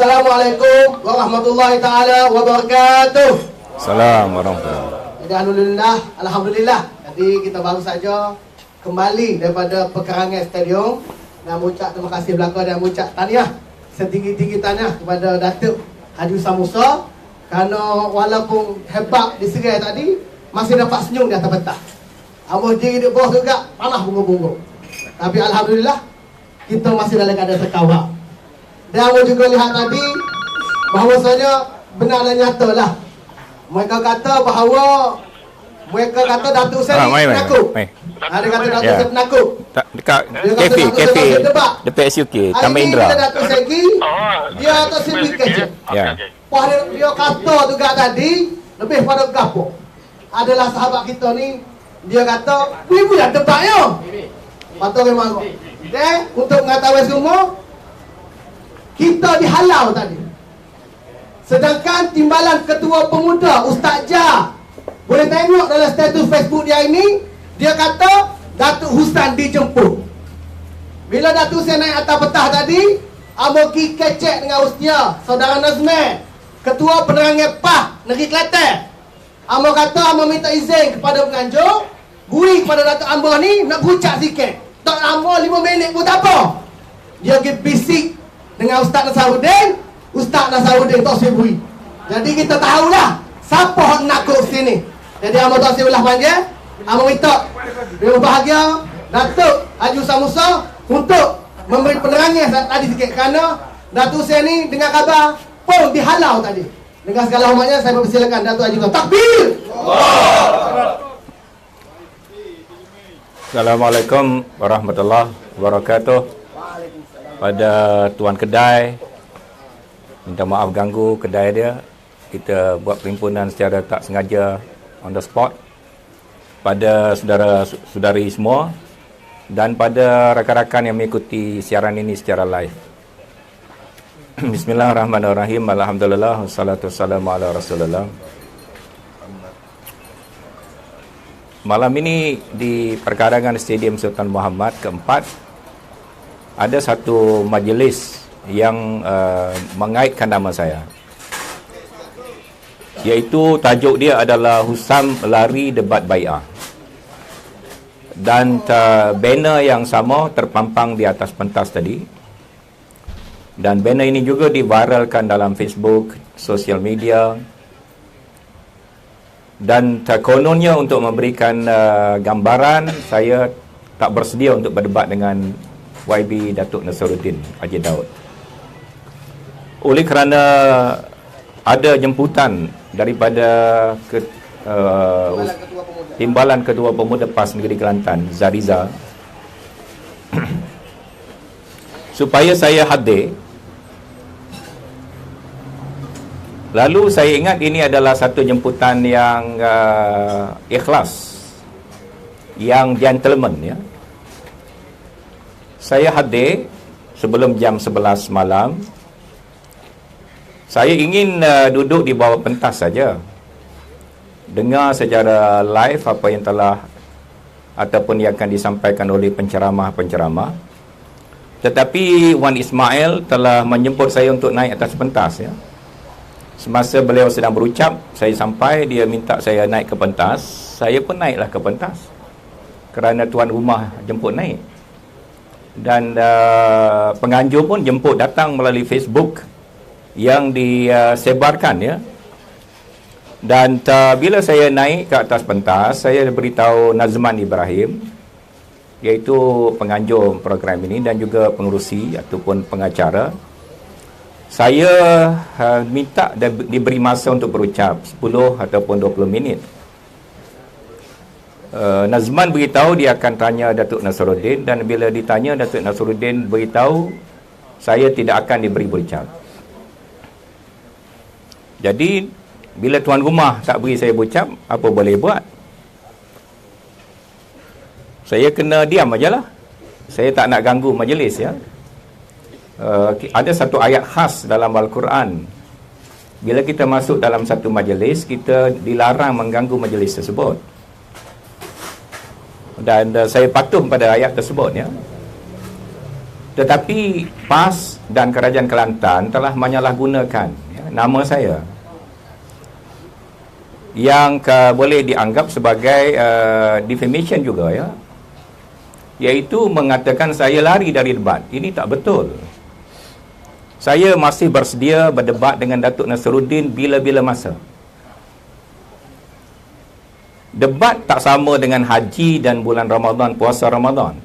Assalamualaikum warahmatullahi taala wabarakatuh. Salam warahmatullahi Jadi alhamdulillah, alhamdulillah. Jadi kita baru saja kembali daripada Pekarangan Stadium dan mengucap terima kasih belaka dan mengucap tahniah setinggi-tinggi tahniah kepada Datuk Haji Usam Musa kerana walaupun hebat di serai tadi masih dapat senyum di atas petang. Ambo diri di bawah juga panah bunga-bunga. Tapi alhamdulillah kita masih dalam keadaan terkawal. Dan Ambo juga lihat tadi bahawasanya benar dan nyata lah. Mereka kata bahawa mereka kata Datuk Seri Ah, penakut. Ada kata Datuk Ya. Seri penakut. Tak dekat kafe kafe Seri debat. dekat SUK Hari ni Indra. Datuk Seri Oh, dia atas sini kerja. Ya. Wah dia, dia kata juga tadi lebih pada gapo. Adalah sahabat kita ni dia kata, "Ibu dah debat yo." Patut memang. Eh, untuk mengetahui semua kita dihalau tadi. Sedangkan timbalan ketua pemuda Ustaz Ja boleh tengok dalam status Facebook dia ini dia kata Datuk Hustan dijemput. Bila Datuk saya naik atas petah tadi Amo ki kecek dengan Ustia Saudara Nazmi Ketua Penerangan PAH Negeri Kelantan Amo kata Amo minta izin kepada penganjur Gui kepada Datuk Ambo ni Nak berucap sikit Tak lama 5 minit pun tak apa Dia pergi bisik Dengan Ustaz Nasaruddin Ustaz Nasaruddin tak sibui Jadi kita tahulah Siapa yang nak ke sini. Jadi Amo tak ulah panggil Amo minta Dia bahagia Datuk Haji Usam Musa Untuk memberi penerangan tadi sikit. Kerana Datuk saya ni dengar kabar Pun dihalau tadi. Dengan segala hormatnya saya mempersilakan Datuk Haji Usam Takbir! Assalamualaikum warahmatullahi wabarakatuh. Pada tuan kedai minta maaf ganggu kedai dia. Kita buat perhimpunan secara tak sengaja on the spot. Pada saudara-saudari semua dan pada rakan-rakan yang mengikuti siaran ini secara live. Bismillahirrahmanirrahim. Alhamdulillah wassalatu wassalamu ala Rasulullah. Malam ini di perkarangan Stadium Sultan Muhammad keempat ada satu majlis yang uh, mengaitkan nama saya. Iaitu tajuk dia adalah Husam Lari Debat Bai'ah. Dan uh, banner yang sama terpampang di atas pentas tadi. Dan banner ini juga diviralkan dalam Facebook, sosial media, dan kononnya untuk memberikan uh, gambaran saya tak bersedia untuk berdebat dengan YB Datuk Nasruddin Haji Daud. Oleh kerana ada jemputan daripada ke, uh, Timbalan Ketua Pemuda PAS Negeri Kelantan Zariza. Supaya saya hadir Lalu saya ingat ini adalah satu jemputan yang uh, ikhlas yang gentleman ya. Saya hadir sebelum jam 11 malam. Saya ingin uh, duduk di bawah pentas saja. Dengar secara live apa yang telah ataupun yang akan disampaikan oleh penceramah-penceramah. Tetapi Wan Ismail telah menjemput saya untuk naik atas pentas ya. Semasa beliau sedang berucap, saya sampai, dia minta saya naik ke pentas. Saya pun naiklah ke pentas. Kerana tuan rumah jemput naik. Dan uh, penganjur pun jemput datang melalui Facebook yang disebarkan ya. Dan uh, bila saya naik ke atas pentas, saya beritahu Nazman Ibrahim iaitu penganjur program ini dan juga pengurusi ataupun pengacara saya uh, minta diberi masa untuk berucap 10 ataupun 20 minit. Uh, Nazman beritahu dia akan tanya Datuk Nasruddin dan bila ditanya Datuk Nasruddin beritahu saya tidak akan diberi berucap. Jadi bila tuan rumah tak beri saya berucap, apa boleh buat? Saya kena diam ajalah. Saya tak nak ganggu majlis ya uh, ada satu ayat khas dalam Al-Quran bila kita masuk dalam satu majlis kita dilarang mengganggu majlis tersebut dan uh, saya patuh pada ayat tersebut ya. Tetapi PAS dan Kerajaan Kelantan telah menyalahgunakan ya, nama saya yang uh, boleh dianggap sebagai uh, defamation juga ya. Iaitu mengatakan saya lari dari debat. Ini tak betul. Saya masih bersedia berdebat dengan Datuk Nasruddin bila-bila masa debat tak sama dengan haji dan bulan Ramadan puasa Ramadan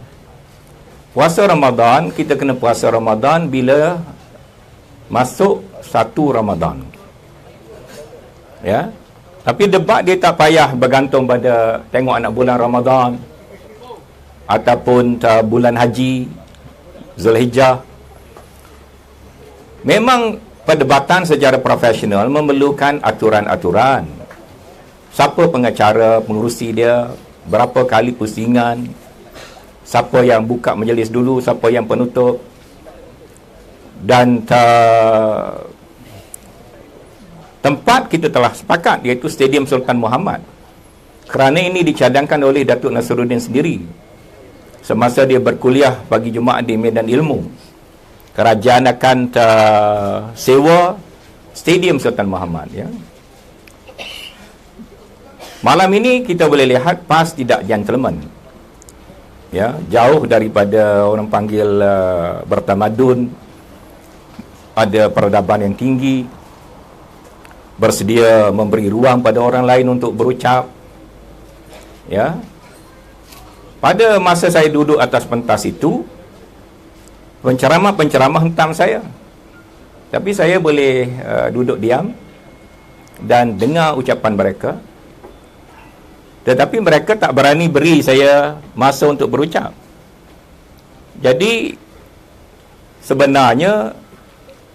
puasa Ramadan kita kena puasa Ramadan bila masuk satu Ramadan ya tapi debat dia tak payah bergantung pada tengok anak bulan Ramadan ataupun uh, bulan haji Zulhijjah. Memang perdebatan secara profesional memerlukan aturan-aturan. Siapa pengacara, pengurusi dia, berapa kali pusingan, siapa yang buka majlis dulu, siapa yang penutup. Dan uh, Tempat kita telah sepakat iaitu Stadium Sultan Muhammad. Kerana ini dicadangkan oleh Datuk Nasruddin sendiri. Semasa dia berkuliah bagi Jumaat di Medan Ilmu. Kerajaan akan uh, sewa Stadium Sultan Muhammad. Ya. Malam ini kita boleh lihat PAS tidak gentleman. Ya, jauh daripada orang panggil uh, bertamadun. Ada peradaban yang tinggi. Bersedia memberi ruang pada orang lain untuk berucap. Ya. Pada masa saya duduk atas pentas itu penceramah-penceramah hentam saya. Tapi saya boleh uh, duduk diam dan dengar ucapan mereka tetapi mereka tak berani beri saya masa untuk berucap jadi sebenarnya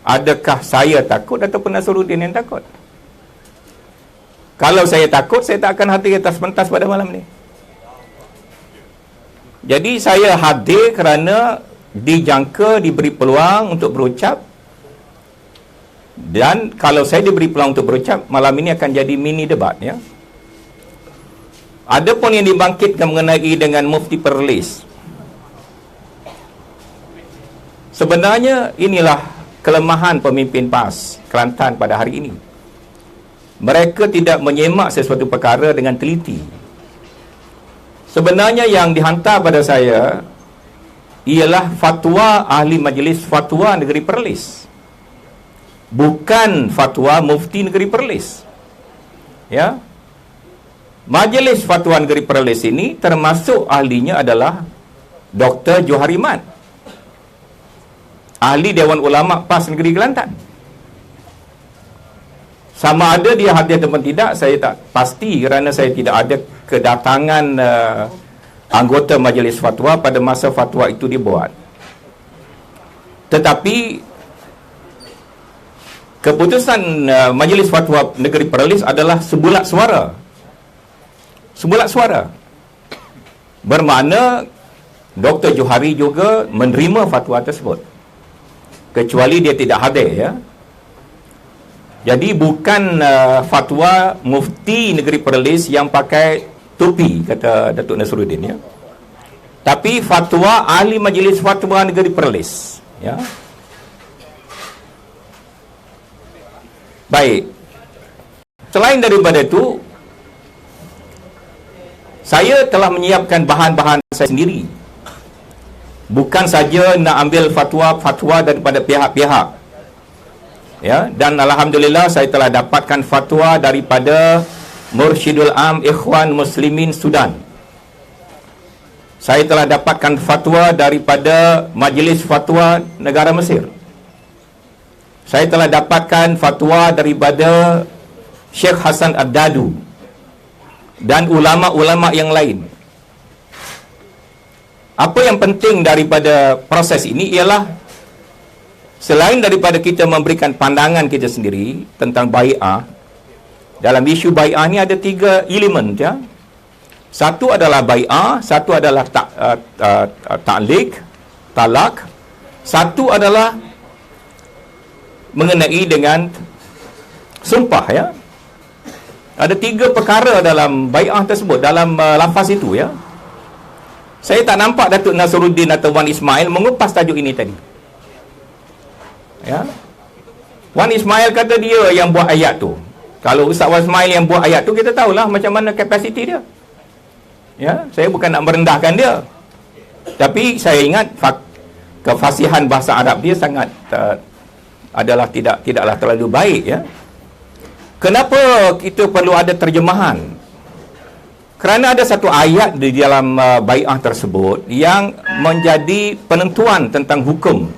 adakah saya takut ataupun Nasruddin yang takut kalau saya takut, saya tak akan hadir atas pentas pada malam ni. Jadi saya hadir kerana dijangka diberi peluang untuk berucap dan kalau saya diberi peluang untuk berucap malam ini akan jadi mini debat ya. Ada pun yang dibangkitkan mengenai dengan mufti perlis. Sebenarnya inilah kelemahan pemimpin PAS Kelantan pada hari ini mereka tidak menyemak sesuatu perkara dengan teliti. Sebenarnya yang dihantar pada saya ialah fatwa ahli majlis fatwa negeri Perlis. Bukan fatwa mufti negeri Perlis. Ya. Majlis fatwa negeri Perlis ini termasuk ahlinya adalah Dr. Johari Mat. Ahli Dewan Ulama PAS Negeri Kelantan. Sama ada dia hadir ataupun tidak, saya tak pasti kerana saya tidak ada kedatangan uh, anggota majlis fatwa pada masa fatwa itu dibuat. Tetapi keputusan uh, majlis fatwa negeri Perlis adalah sebulat suara. Sebulat suara. Bermakna Dr. Johari juga menerima fatwa tersebut. Kecuali dia tidak hadir ya. Jadi bukan uh, fatwa mufti negeri Perlis yang pakai topi kata Datuk Nasruddin ya. Tapi fatwa ahli majlis fatwa negeri Perlis ya. Baik. Selain daripada itu saya telah menyiapkan bahan-bahan saya sendiri. Bukan saja nak ambil fatwa-fatwa daripada pihak-pihak. Ya dan alhamdulillah saya telah dapatkan fatwa daripada Mursyidul Am Ikhwan Muslimin Sudan. Saya telah dapatkan fatwa daripada Majlis Fatwa Negara Mesir. Saya telah dapatkan fatwa daripada Syekh Hasan Ad-Dadu dan ulama-ulama yang lain apa yang penting daripada proses ini ialah Selain daripada kita memberikan pandangan kita sendiri tentang bai'ah, dalam isu bai'ah ni ada tiga elemen ya. Satu adalah bai'ah, satu adalah tak uh, uh, ta'liq, talak, satu adalah mengenai dengan sumpah ya. Ada tiga perkara dalam bai'ah tersebut dalam uh, lafaz itu ya. Saya tak nampak Datuk Nasruddin atau Wan Ismail mengupas tajuk ini tadi. Ya. Wan Ismail kata dia yang buat ayat tu. Kalau Ustaz Wan Ismail yang buat ayat tu kita tahulah macam mana kapasiti dia. Ya, saya bukan nak merendahkan dia. Tapi saya ingat kefasihan bahasa Arab dia sangat uh, adalah tidak tidaklah terlalu baik ya. Kenapa kita perlu ada terjemahan? Kerana ada satu ayat di dalam uh, bai'ah tersebut yang menjadi penentuan tentang hukum.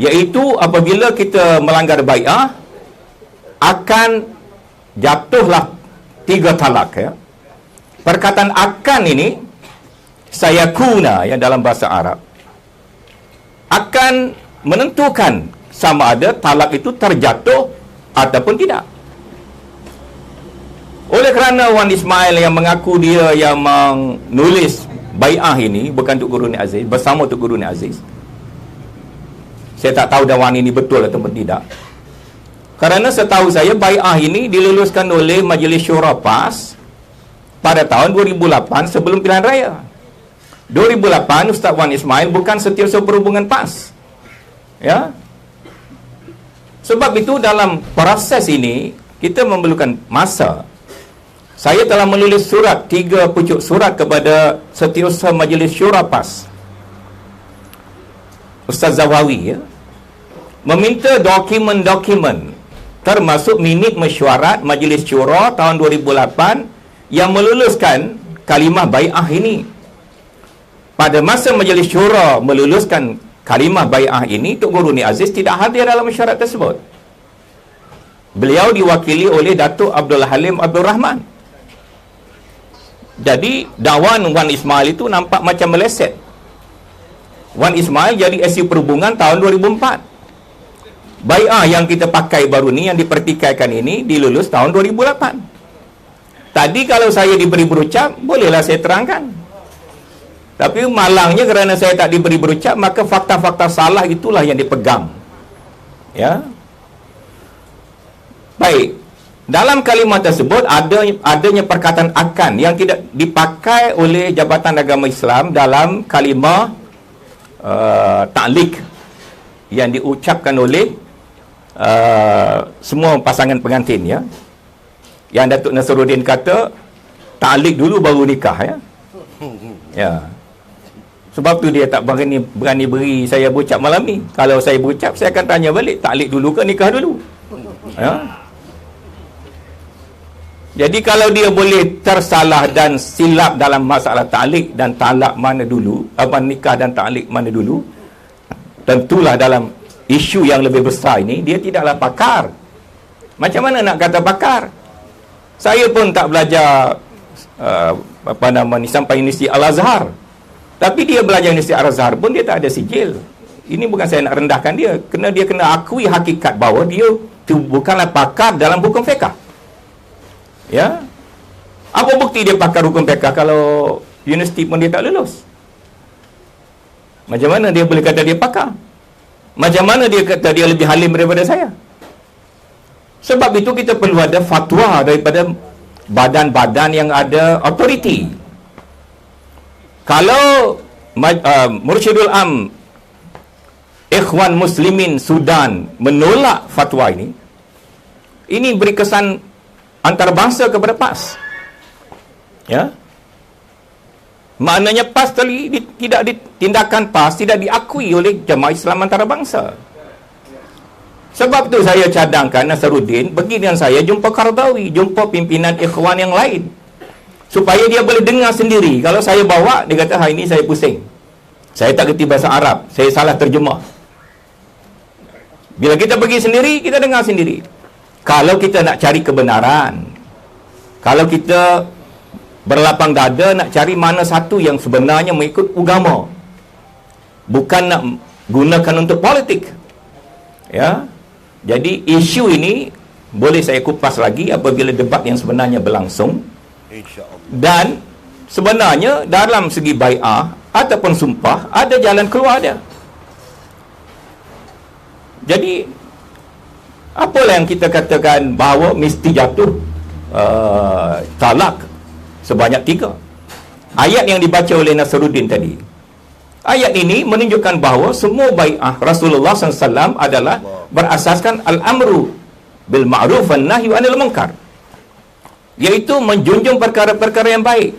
Iaitu apabila kita melanggar bai'ah akan jatuhlah tiga talak ya. Perkataan akan ini saya kuna ya dalam bahasa Arab akan menentukan sama ada talak itu terjatuh ataupun tidak. Oleh kerana Wan Ismail yang mengaku dia yang menulis bai'ah ini bukan Tuk Guru Ni Aziz bersama Tuk Guru Ni Aziz. Saya tak tahu dah Wan ini betul ataupun tidak. Kerana setahu saya bai'ah ini diluluskan oleh Majlis Syura PAS pada tahun 2008 sebelum pilihan raya. 2008 Ustaz Wan Ismail bukan setiausaha perhubungan PAS. Ya. Sebab itu dalam proses ini kita memerlukan masa saya telah menulis surat, tiga pucuk surat kepada setiausaha Majlis Syura PAS. Ustaz Zawawi ya. Meminta dokumen-dokumen termasuk minit mesyuarat Majlis Syura tahun 2008 yang meluluskan kalimah bai'ah ini. Pada masa Majlis Syura meluluskan kalimah bai'ah ini, Tok Guru Ni Aziz tidak hadir dalam mesyuarat tersebut. Beliau diwakili oleh Datuk Abdul Halim Abdul Rahman. Jadi dakwan Wan Ismail itu nampak macam meleset. Wan Ismail jadi SU Perhubungan tahun 2004. Bai'ah yang kita pakai baru ni yang dipertikaikan ini dilulus tahun 2008. Tadi kalau saya diberi berucap, bolehlah saya terangkan. Tapi malangnya kerana saya tak diberi berucap, maka fakta-fakta salah itulah yang dipegang. Ya. Baik. Dalam kalimah tersebut ada adanya perkataan akan yang tidak dipakai oleh Jabatan Agama Islam dalam kalimah uh, ta'liq yang diucapkan oleh uh, semua pasangan pengantin ya. Yang Datuk Nasruddin kata ta'liq dulu baru nikah ya. Ya. Sebab tu dia tak berani berani beri saya berucap malam ni. Kalau saya berucap saya akan tanya balik ta'liq dulu ke nikah dulu. Ya. Jadi kalau dia boleh tersalah dan silap dalam masalah ta'liq dan talak mana dulu, apa nikah dan ta'liq mana dulu, tentulah dalam isu yang lebih besar ini dia tidaklah pakar. Macam mana nak kata pakar? Saya pun tak belajar uh, apa nama ni sampai Universiti Al-Azhar. Tapi dia belajar Universiti Al-Azhar pun dia tak ada sijil. Ini bukan saya nak rendahkan dia, kena dia kena akui hakikat bahawa dia tu bukanlah pakar dalam hukum fiqh. Ya. Apa bukti dia pakar hukum fiqh kalau universiti pun dia tak lulus? Macam mana dia boleh kata dia pakar? Macam mana dia kata dia lebih halim daripada saya? Sebab itu kita perlu ada fatwa daripada badan-badan yang ada authority. Kalau uh, Mursyidul Am Ikhwan Muslimin Sudan menolak fatwa ini, ini beri kesan antarabangsa kepada PAS. Ya. Maknanya PAS tadi di, tidak di, tindakan PAS tidak diakui oleh jemaah Islam antarabangsa. Sebab tu saya cadangkan Nasaruddin pergi dengan saya jumpa Kardawi, jumpa pimpinan ikhwan yang lain. Supaya dia boleh dengar sendiri. Kalau saya bawa, dia kata, hari ini saya pusing. Saya tak kerti bahasa Arab. Saya salah terjemah. Bila kita pergi sendiri, kita dengar sendiri. Kalau kita nak cari kebenaran, kalau kita berlapang dada nak cari mana satu yang sebenarnya mengikut agama, bukan nak gunakan untuk politik. Ya. Jadi isu ini boleh saya kupas lagi apabila debat yang sebenarnya berlangsung. Dan sebenarnya dalam segi bai'ah ataupun sumpah ada jalan keluar dia. Jadi apalah yang kita katakan bahawa mesti jatuh uh, talak sebanyak tiga. Ayat yang dibaca oleh Nasruddin tadi. Ayat ini menunjukkan bahawa semua bai'ah Rasulullah SAW adalah berasaskan al-amru bil ma'ruf wan nahyu anil iaitu menjunjung perkara-perkara yang baik.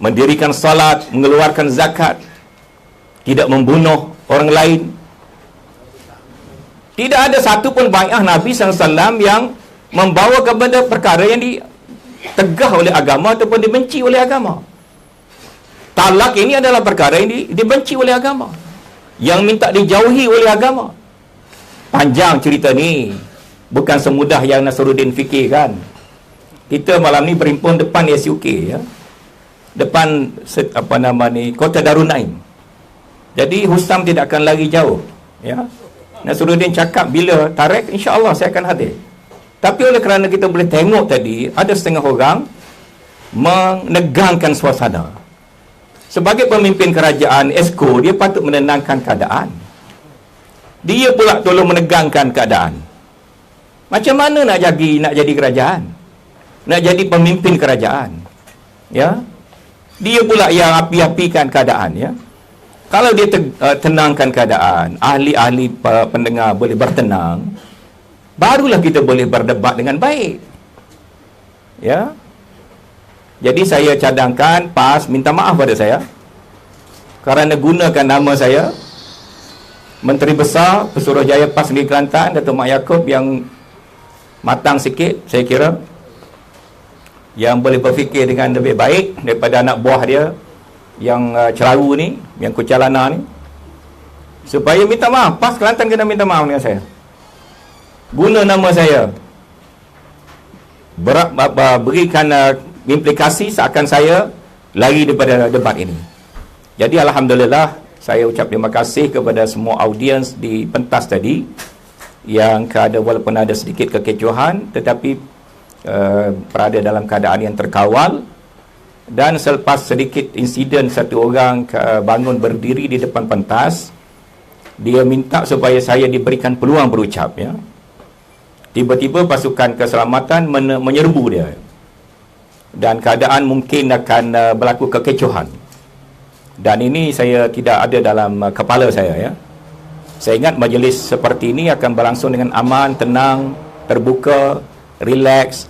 Mendirikan salat mengeluarkan zakat. Tidak membunuh orang lain. Tidak ada satu pun bai'ah Nabi SAW yang membawa kepada perkara yang ditegah oleh agama ataupun dibenci oleh agama. Talak ini adalah perkara yang di- dibenci oleh agama. Yang minta dijauhi oleh agama. Panjang cerita ni. Bukan semudah yang Nasruddin fikirkan kita malam ni berhimpun depan SUK ya. Depan apa nama ni Kota Darunaim jadi Hustam tidak akan lari jauh ya. Nasruddin cakap bila tarik insya-Allah saya akan hadir. Tapi oleh kerana kita boleh tengok tadi ada setengah orang menegangkan suasana. Sebagai pemimpin kerajaan ESCO dia patut menenangkan keadaan. Dia pula tolong menegangkan keadaan. Macam mana nak jadi nak jadi kerajaan nak jadi pemimpin kerajaan ya. Dia pula yang api-apikan keadaan ya. Kalau dia te, uh, tenangkan keadaan ahli-ahli uh, pendengar boleh bertenang barulah kita boleh berdebat dengan baik ya. Jadi saya cadangkan PAS minta maaf pada saya kerana gunakan nama saya Menteri Besar Pesuruhjaya PAS Negeri Kelantan Datuk Mak Yaakob yang matang sikit saya kira yang boleh berfikir dengan lebih baik daripada anak buah dia yang uh, ceraru ni yang kucalana ni. Supaya minta maaf. PAS Kelantan kena minta maaf dengan saya. Guna nama saya. Ber, ber, berikan uh, implikasi seakan saya lari daripada debat ini. Jadi Alhamdulillah saya ucap terima kasih kepada semua audiens di pentas tadi. Yang ada walaupun ada sedikit kekecohan tetapi uh, berada dalam keadaan yang terkawal dan selepas sedikit insiden satu orang uh, bangun berdiri di depan pentas dia minta supaya saya diberikan peluang berucap ya. Tiba-tiba pasukan keselamatan men- menyerbu dia dan keadaan mungkin akan uh, berlaku kekecohan. Dan ini saya tidak ada dalam uh, kepala saya ya. Saya ingat majlis seperti ini akan berlangsung dengan aman, tenang, terbuka, relax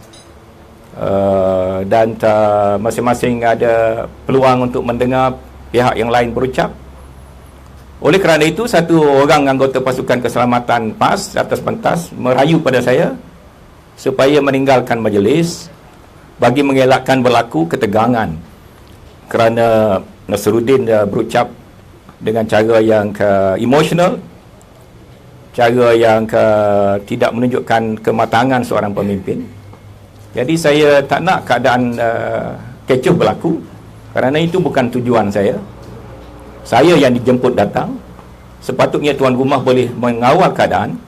uh, dan uh, masing-masing ada peluang untuk mendengar pihak yang lain berucap. Oleh kerana itu, satu orang anggota pasukan keselamatan PAS atas pentas merayu pada saya supaya meninggalkan majlis bagi mengelakkan berlaku ketegangan kerana Nasruddin uh, berucap dengan cara yang uh, emosional cara yang ke, tidak menunjukkan kematangan seorang pemimpin. Jadi saya tak nak keadaan uh, kecoh berlaku kerana itu bukan tujuan saya. Saya yang dijemput datang. Sepatutnya tuan rumah boleh mengawal keadaan.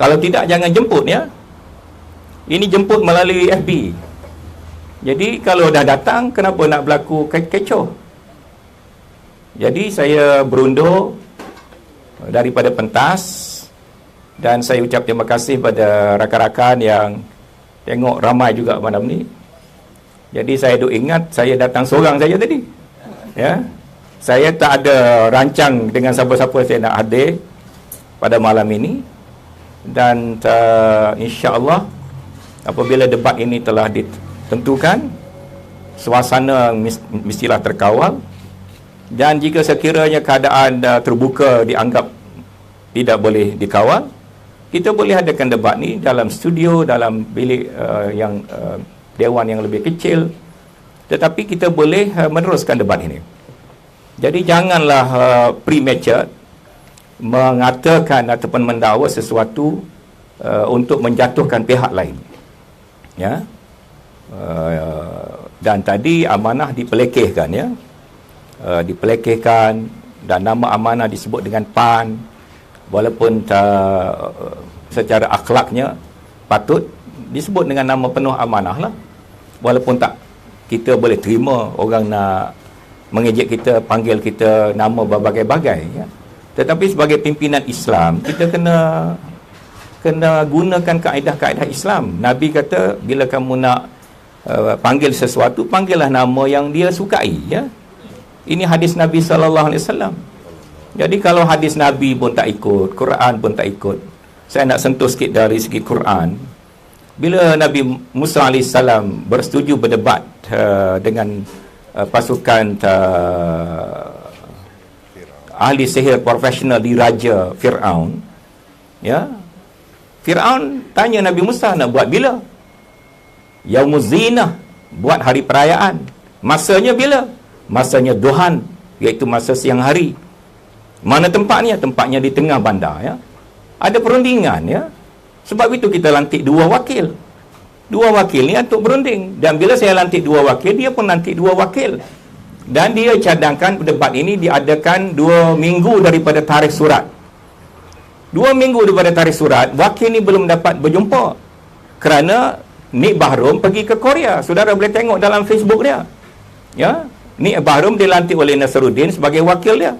Kalau tidak jangan jemput ya. Ini jemput melalui FB. Jadi kalau dah datang kenapa nak berlaku ke- kecoh? Jadi saya berundur daripada pentas dan saya ucap terima kasih pada rakan-rakan yang tengok ramai juga malam ni. Jadi saya duk ingat saya datang seorang saja tadi. Ya. Saya tak ada rancang dengan siapa-siapa saya nak hadir pada malam ini dan uh, insya-Allah apabila debat ini telah ditentukan suasana mestilah terkawal dan jika sekiranya keadaan uh, terbuka dianggap tidak boleh dikawal kita boleh adakan debat ni dalam studio dalam bilik uh, yang uh, dewan yang lebih kecil. Tetapi kita boleh uh, meneruskan debat ini. Jadi janganlah uh, premature mengatakan ataupun mendakwa sesuatu uh, untuk menjatuhkan pihak lain. Ya. Uh, dan tadi amanah dipelekehkan ya. Uh, dipelekehkan dan nama amanah disebut dengan PAN walaupun uh, secara akhlaknya patut disebut dengan nama penuh amanah lah. Walaupun tak kita boleh terima orang nak mengejek kita panggil kita nama berbagai-bagai ya. tetapi sebagai pimpinan Islam kita kena kena gunakan kaedah-kaedah Islam. Nabi kata bila kamu nak uh, panggil sesuatu panggillah nama yang dia sukai ya. Ini hadis Nabi sallallahu alaihi wasallam jadi kalau hadis Nabi pun tak ikut Quran pun tak ikut saya nak sentuh sikit dari segi Quran. Bila Nabi Musa AS bersetuju berdebat uh, dengan uh, pasukan uh, ahli sihir profesional di Raja Fir'aun ya Fir'aun tanya Nabi Musa nak buat bila? Yaumuz Zinah buat hari perayaan. Masanya bila? Masanya duhan iaitu masa siang hari mana tempatnya tempatnya di tengah bandar ya. Ada perundingan ya. Sebab itu kita lantik dua wakil. Dua wakil ni untuk berunding. Dan bila saya lantik dua wakil dia pun lantik dua wakil. Dan dia cadangkan debat ini diadakan dua minggu daripada tarikh surat. Dua minggu daripada tarikh surat wakil ni belum dapat berjumpa. Kerana Nik Bahrum pergi ke Korea. Saudara boleh tengok dalam Facebook dia. Ya? Nik Bahrum dilantik oleh Nasruddin sebagai wakil dia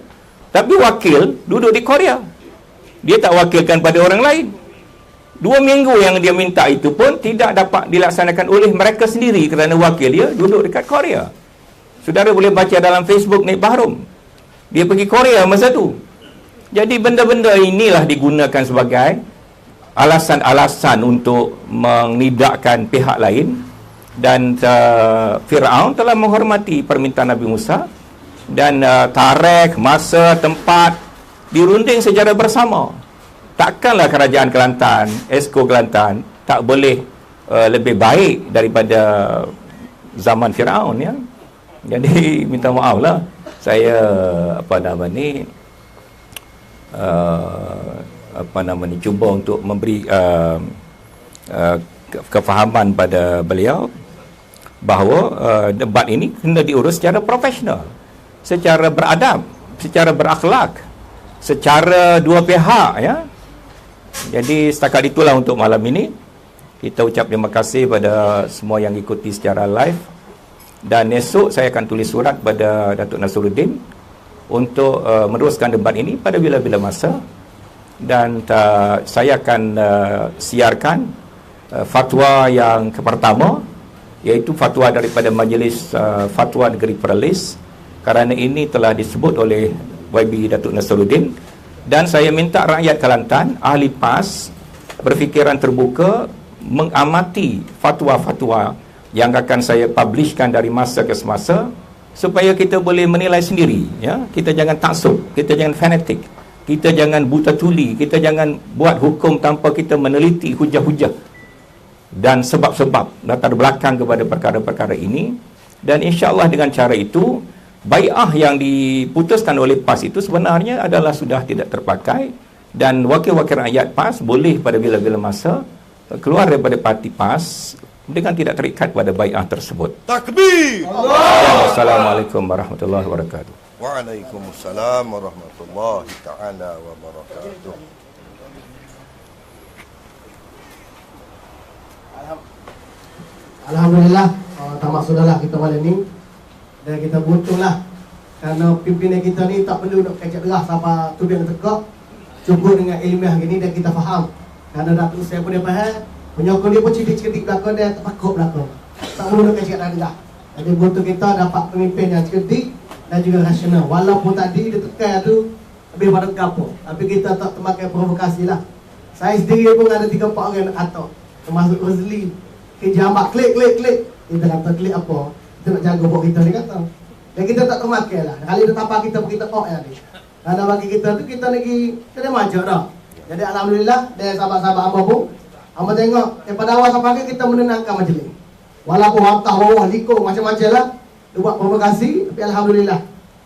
tapi wakil duduk di Korea dia tak wakilkan pada orang lain Dua minggu yang dia minta itu pun tidak dapat dilaksanakan oleh mereka sendiri kerana wakil dia duduk dekat Korea. Saudara boleh baca dalam Facebook Nik Bahrum. Dia pergi Korea masa tu. Jadi benda-benda inilah digunakan sebagai alasan-alasan untuk menidakkan pihak lain dan uh, Firaun telah menghormati permintaan Nabi Musa dan uh, tarikh, masa, tempat dirunding secara bersama. Takkanlah kerajaan Kelantan, Esko Kelantan tak boleh uh, lebih baik daripada zaman Firaun ya. Jadi minta maaf lah saya apa nama ni uh, apa nama ni cuba untuk memberi uh, uh, kefahaman pada beliau bahawa uh, debat ini kena diurus secara profesional, secara beradab, secara berakhlak, secara dua pihak ya jadi setakat itulah untuk malam ini. Kita ucap terima kasih pada semua yang ikuti secara live. Dan esok saya akan tulis surat pada Datuk Nasruddin untuk uh, meneruskan debat ini pada bila-bila masa. Dan uh, saya akan uh, siarkan uh, fatwa yang pertama iaitu fatwa daripada Majlis uh, Fatwa Negeri Perlis kerana ini telah disebut oleh YB Datuk Nasruddin. Dan saya minta rakyat Kelantan ahli PAS berfikiran terbuka mengamati fatwa-fatwa yang akan saya publishkan dari masa ke semasa supaya kita boleh menilai sendiri ya. Kita jangan taksub kita jangan fanatik kita jangan buta tuli kita jangan buat hukum tanpa kita meneliti hujah-hujah dan sebab-sebab latar belakang kepada perkara-perkara ini. Dan insya-Allah dengan cara itu bai'ah yang diputuskan oleh PAS itu sebenarnya adalah sudah tidak terpakai dan wakil-wakil rakyat PAS boleh pada bila-bila masa keluar daripada parti PAS dengan tidak terikat pada bai'ah tersebut. Takbir! Allah. Assalamualaikum warahmatullahi wabarakatuh. Waalaikumsalam warahmatullahi taala wabarakatuh. Alhamdulillah uh, tamat sudahlah kita malam ni dan kita butuhlah kerana pimpinan kita ni tak perlu nak kecek deras apa tu dia tegak cukup dengan ilmiah gini dan kita faham. Kerana Datuk saya pun dia faham penyokong dia pun cerdik-cerdik belakang dia tak takut belakang. Tak perlu nak kecek rendah jadi butuh kita dapat pemimpin yang cerdik dan juga rasional. Walaupun tadi dia tekan tu lebih pada kapur tapi kita tak termakan provokasi lah. Saya sendiri pun ada 3-4 orang atok. Termasuk Rosli kejambak klik klik klik. Kita kata klik apa kita nak jaga buat kita ni kata. Dan kita tak termakai lah. Kali dia tapak kita kita oh ya ni. Karena bagi kita tu kita lagi kita dah maju dah. Jadi Alhamdulillah dari sahabat-sahabat hamba pun. Hamba tengok daripada awal sampai akhir kita menenangkan majlis walaupun wantah bawah likung macam-macam lah dia buat provokasi tapi Alhamdulillah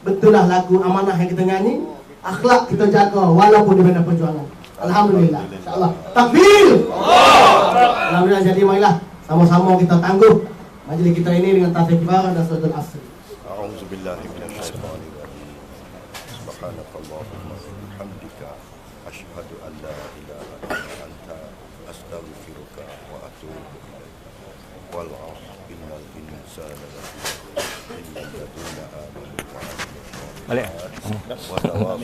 betul lah lagu amanah yang kita nyanyi akhlak kita jaga walaupun di mana perjuangan. Alhamdulillah InsyaAllah. Takbir! Alhamdulillah jadi marilah Sama-sama kita tangguh Majlis kita ini dengan tasbih kifar dan suratul asri A'udzu billahi minasyaitonir rajim. Subhanakallahumma wa bihamdika asyhadu an la ilaha illa anta astaghfiruka wa atubu ilaik. Wal 'asr innal insana lafi khusr illa alladhina amanu wa 'amilus Balik. wa